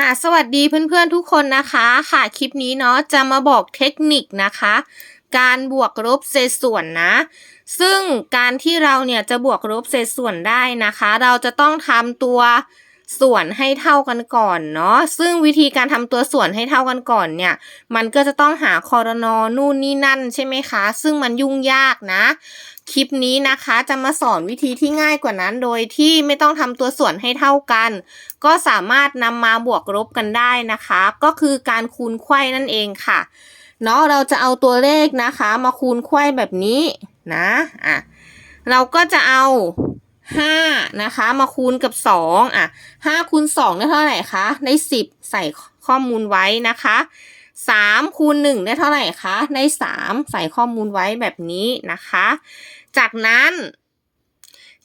อ่าสวัสดีเพื่อนๆทุกคนนะคะ ค่ะคลิปนี้เนาะจะมาบอกเทคนิคนะคะ การบวกลบเศษส่วนนะ ซึ่งการที่เราเนี่ยจะบวกลบเศษส่วนได้นะคะ เราจะต้องทำตัว ส่วนให้เท่ากันก่อนเนาะซึ่งวิธีการทำตัวส่วนให้เท่ากันก่อนเนี่ย มันก็จะต้องหาคอรนอนู่นนี่นั่นใช่ไหมคะ ซึ่งมันยุ่งยากนะ คลิปนี้นะคะจะมาสอนวิธีที่ง่ายกว่านั้น โดยที่ไม่ต้องทำตัวส่วนให้เท่ากัน ก็สามารถนำมาบวกลบกันได้นะคะ ก็คือการคูณไขว้นั่นเองค่ะเนาะเราจะเอาตัวเลขนะคะ มาคูณไขว้แบบนี้นะอะเราก็จะเอา ห้านะคะ มาคูณกับสองอะห้าคูณสองได้เท่าไหร่คะได้สิบใส่ข้อมูลไว้นะคะสามคูณหนึ่งได้เท่าไหร่คะได้สามใส่ข้อมูลไว้แบบนี้นะคะ จากนั้น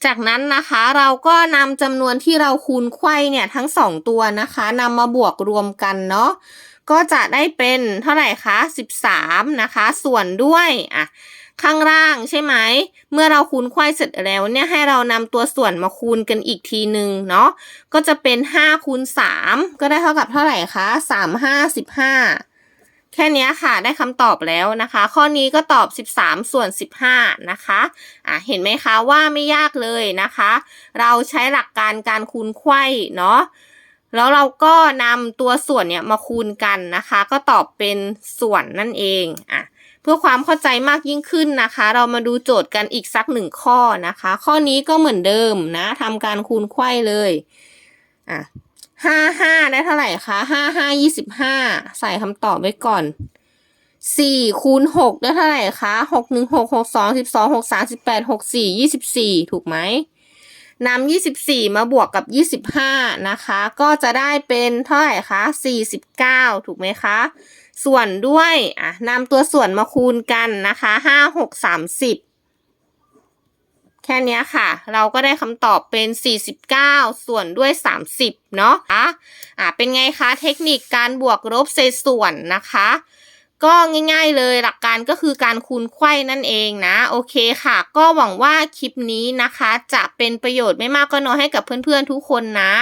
จากนั้นนะคะเราก็นำจำนวนที่เราคูณไขว้เนี่ยทั้งสองตัวนะคะนำมาบวกรวมกันเนาะ ก็จะได้เป็นเท่าไหร่คะ13 นะคะ ส่วนด้วยอะข้างล่างใช่ไหม เมื่อเราคูณไขว้เสร็จแล้วเนี่ยให้เรานำตัวส่วนมาคูณกันอีกทีหนึ่งเนาะ ก็จะเป็น5คูณ3ก็ได้เท่ากับเท่าไหร่คะ3 5 15 แค่นี้ค่ะได้คำตอบแล้วนะคะ ข้อนี้ก็ตอบ 13 ส่วน 15 นะคะ อะเห็นไหมคะว่าไม่ยากเลยนะคะ เราใช้หลักการการคูณไขว้เนาะ แล้วเราก็นำตัวส่วนเนี่ยมาคูณกันนะคะ ก็ตอบเป็นส่วนนั่นเองอะเพื่อความเข้าใจมากยิ่งขึ้นนะคะ เรามาดูโจทย์กันอีกสักหนึ่งข้อนะคะ ข้อนี้ก็เหมือนเดิมนะทำการคูณไขว้เลยอะห้าห้าได้เท่าไหร่คะห้าห้ายี่สิบห้าใส่คำตอบไว้ก่อนสี่คูณหกได้เท่าไหร่คะหกหนึ่งหกหกสองสิบสองหกสามสิบแปดหกสี่ยี่สิบสี่ถูกไหม นำยี่สิบสี่มาบวกกับยี่สิบห้านะคะ ก็จะได้เป็นเท่าไหร่คะสี่สิบเก้าถูกไหมคะ ส่วนด้วย อะนำตัวส่วนมาคูณกันนะคะห้าหกสามสิบแค่นี้ค่ะ เราก็ได้คำตอบเป็น 49 ส่วนด้วย 30 เนาะอะอะเป็นไงคะ เทคนิคการบวกลบเศษส่วนนะคะ ก็ง่าย ๆเลยหลัก การก็คือการคูณไข้นั่นเองนะ โอเคค่ะ ก็หวังว่าคลิปนี้นะคะ จะเป็นประโยชน์ไม่มากก็น้อยให้กับเพื่อนๆทุกคนนะ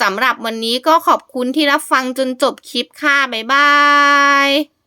สำหรับวันนี้ก็ขอบคุณที่รับฟังจนจบคลิปค่ะ บ๊ายบาย